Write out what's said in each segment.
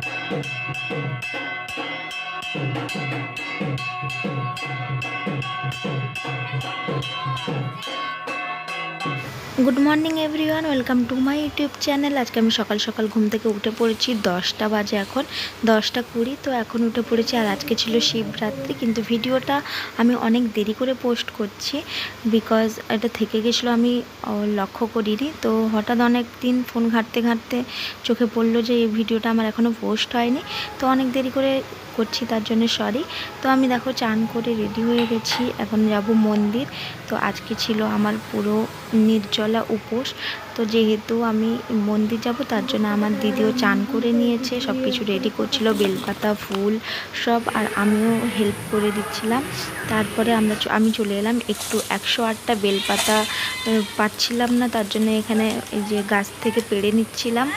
Thank you. Good morning everyone welcome to my YouTube channel আজকে আমি সকাল সকাল ঘুম থেকে উঠে পড়েছি দশটা বাজে এখন, দশটা কুড়ি, তো এখন উঠে পড়েছি আর আজকে ছিল শিবরাত্রি, কিন্তু ভিডিওটা আমি অনেক দেরি করে পোস্ট করছি বিকজ এটা থেকে গেছিল আমি লক্ষ্য করিনি, তো হঠাৎ অনেক দিন ফোন ঘাঁটতে ঘাঁটতে চোখে পড়ল যে এই ভিডিওটা আমার এখনও পোস্ট হয়নি, তো অনেক দেরি করে করছি, তার জন্য সরি তো আমি দেখো চান করে রেডি হয়ে গেছি, এখন যাব মন্দির, তো আজকে ছিল আমার পুরো নির্জলা উপোস। তো যেহেতু আমি মন্দির যাব, তার জন্য আমার দিদিও চান করে নিয়েছে সব কিছু রেডি করছিল, বেলপাতা, ফুল সব, আর আমিও হেল্প করে দিচ্ছিলাম। তারপরে আমরা আমি চলে এলাম, একটু একশো আটটা বেলপাতা পাচ্ছিলাম না, তার জন্য এখানে যে গাছ থেকে পেড়ে নিচ্ছিলাম।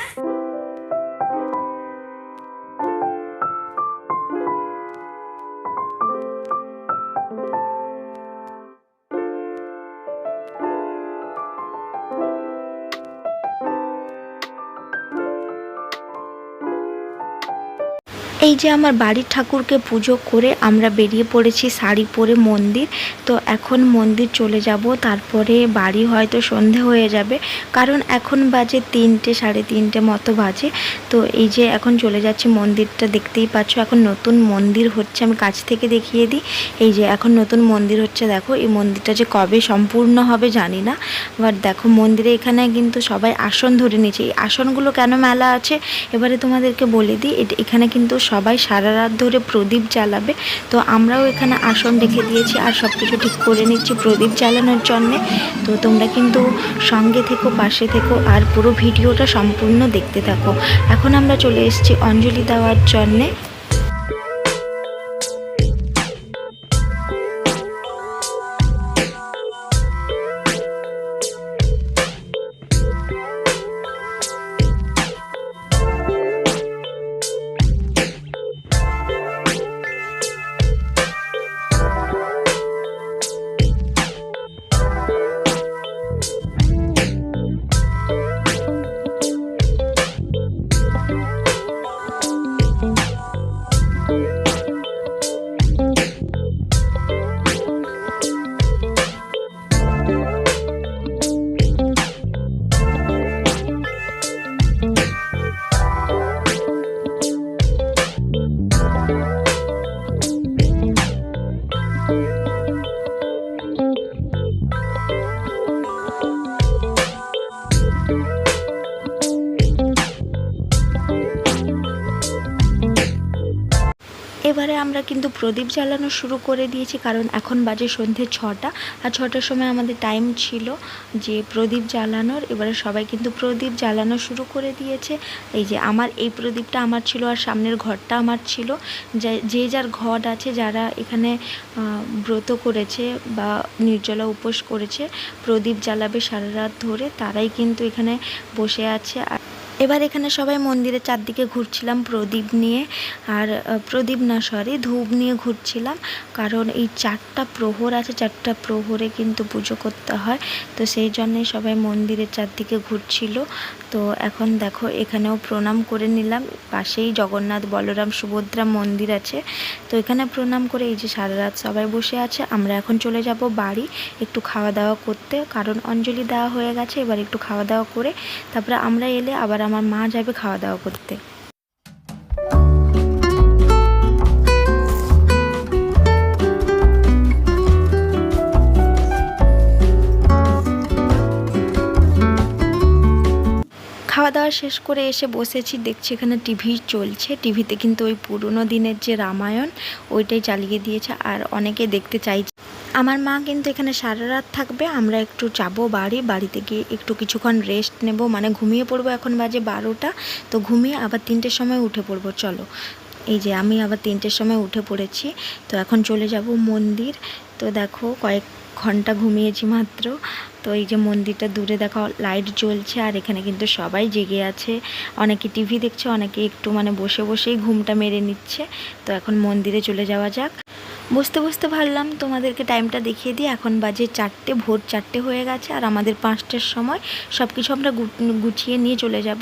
এই যে আমার বাড়ির ঠাকুরকে পুজো করে আমরা বেরিয়ে পড়েছি শাড়ি পরে মন্দির, তো এখন মন্দির চলে যাব। তারপরে বাড়ি হয়তো সন্ধে হয়ে যাবে, কারণ এখন বাজে তিনটে, সাড়ে তিনটে মতো বাজে। তো এই যে এখন চলে যাচ্ছি মন্দিরটা দেখতেই পাচ্ছ, এখন নতুন মন্দির হচ্ছে, আমি কাছ থেকে দেখিয়ে দিই। এই যে এখন নতুন মন্দির হচ্ছে, দেখো এই মন্দিরটা যে কবে সম্পূর্ণ হবে জানি না বাট দেখো মন্দিরে এখানে কিন্তু সবাই আসন ধরে নিয়েছে। এই আসনগুলো কেন মেলা আছে? এবারে তোমাদেরকে বলে দিই এখানে কিন্তু সবাই সারা রাত ধরে প্রদীপ জ্বালাবে। তো আমরাও এখানে আসন রেখে দিয়েছি আর সব কিছু ঠিক করে নিচ্ছি প্রদীপ জ্বালানোর জন্যে। তো তোমরা কিন্তু সঙ্গে থেকো, পাশে থেকো আর পুরো ভিডিওটা সম্পূর্ণ দেখতে থাকো। এখন আমরা চলে এসেছি অঞ্জলি দেওয়ার জন্যে। Bye. এবারে আমরা কিন্তু প্রদীপ জ্বালানো শুরু করে দিয়েছি, কারণ এখন বাজে সন্ধে ছটা। আর ছটার সময় আমাদের টাইম ছিল যে প্রদীপ জ্বালানোর। এবারে সবাই কিন্তু প্রদীপ জ্বালানো শুরু করে দিয়েছে। এই যে আমার, এই প্রদীপটা আমার ছিল আর সামনের ঘরটা আমার ছিল। যে- যার ঘট আছে, যারা এখানে ব্রত করেছে বা নির্জলা উপোস করেছে, প্রদীপ জ্বালাবে সারা রাত ধরে, তারাই কিন্তু এখানে বসে আছে। আর এবার এখানে সবাই মন্দিরের চারদিকে ঘুরছিলাম, প্রদীপ নিয়ে। আর প্রদীপ না সরি ধূপ নিয়ে ঘুরছিলাম। কারণ এই চারটা প্রহর আছে, চারটা প্রহরে কিন্তু পুজো করতে হয়। তো সেই জন্যে সবাই মন্দিরের চারদিকে ঘুরছিল। তো এখন দেখো, এখানেও প্রণাম করে নিলাম। পাশেই জগন্নাথ বলরাম সুভদ্রা মন্দির আছে। তো এখানে প্রণাম করে এই যে সারা রাত সবাই বসে আছে, আমরা এখন চলে যাব বাড়ি একটু খাওয়া দাওয়া করতে। কারণ অঞ্জলি দেওয়া হয়ে গেছে, এবার একটু খাওয়া দাওয়া করে তারপরে আমরা এলে আবার আমার মা যাবে খাওয়া দাওয়া করতে। খাওয়া দাওয়া শেষ করে এসে বসেছি, দেখছি এখানে টিভি চলছে। টিভিতে কিন্তু ওই পুরনো দিনের যে রামায়ণ, ওইটাই চালিয়ে দিয়েছে আর অনেকে দেখতে চাইছে। আমার মা কিন্তু এখানে সারা রাত থাকবে, আমরা একটু যাব বাড়ি, বাড়িতে গিয়ে একটু কিছুক্ষণ রেস্ট নেব। মানে ঘুমিয়ে পড়ব এখন বাজে বারোটা, তো ঘুমিয়ে আবার তিনটের সময় উঠে পড়ব, চলো। এই যে আমি আবার তিনটের সময় উঠে পড়েছি, তো এখন চলে যাব মন্দির। তো দেখো কয়েক ঘণ্টা ঘুমিয়েছি মাত্র। তো এই যে মন্দিরটা দূরে দেখো লাইট জ্বলছে আর এখানে কিন্তু সবাই জেগে আছে। অনেকে টিভি দেখছে, অনেকে একটু মানে বসে বসেই ঘুমটা মেরে নিচ্ছে। তো এখন মন্দিরে চলে যাওয়া যাক। বসতে বসতে ভাবলাম তোমাদেরকে টাইমটা দেখিয়ে দিই। এখন বাজে চারটে, ভোর চারটে হয়ে গেছে আর আমাদের পাঁচটার সময় সব কিছু আমরা গুছিয়ে নিয়ে চলে যাব।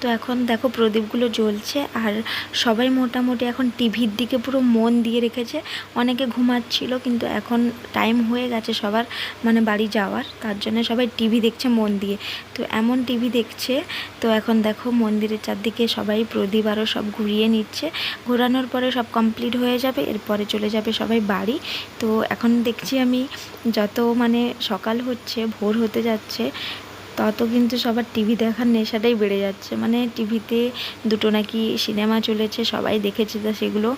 তো এখন দেখো প্রদীপগুলো জ্বলছে আর সবাই মোটামুটি এখন টিভির দিকে পুরো মন দিয়ে রেখেছে। অনেকে ঘুমাচ্ছিল কিন্তু এখন টাইম হয়ে গেছে সবার মানে বাড়ি যাওয়ার। তার জন্য সবাই টিভি দেখছে মন দিয়ে। তো এমন টিভি দেখছে, তো এখন দেখো মন্দিরের চারদিকে সবাই প্রদীপ আরও সব ঘুরিয়ে নিচ্ছে। ঘোরানোর পরে সব কমপ্লিট হয়ে যাবে, এরপরে চলে যাবে সবাই বাড়ি। তো এখন দেখছি আমি যত মানে সকাল হচ্ছে ভোর হতে যাচ্ছে তত কিন্তু সবার টিভি দেখার নেশাটাই বেড়ে যাচ্ছে। মানে টিভিতে দুটো নাকি সিনেমা চলেছে, সবাই দেখেছে তা সেগুলো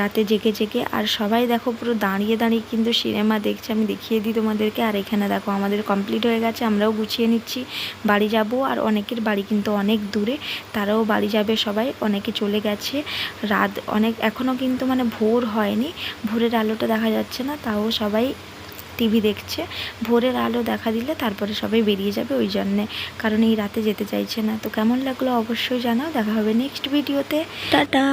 রাতে জেগে জেগে। আর সবাই দেখো পুরো দাঁড়িয়ে দাঁড়িয়ে কিন্তু সিনেমা দেখছে। আমি দেখিয়ে দিই তোমাদেরকে। আর এখানে দেখো আমাদের কমপ্লিট হয়ে গেছে, আমরাও গুছিয়ে নিচ্ছি। বাড়ি যাব আর অনেকের বাড়ি কিন্তু অনেক দূরে, তারাও বাড়ি যাবে সবাই, অনেকে চলে গেছে। রাত অনেক এখনও কিন্তু মানে ভোর হয়নি। ভোরের আলোটা দেখা যাচ্ছে না, তাও সবাই টিভি দেখছে, ভোরের আলো দেখা দিলে তারপরে সবাই বেরিয়ে যাবে ওই জন্যে, কারণ এই রাতে যেতে চাইছে না। তো কেমন লাগল অবশ্যই জানাও, দেখা হবে নেক্সট ভিডিওতে টাটা।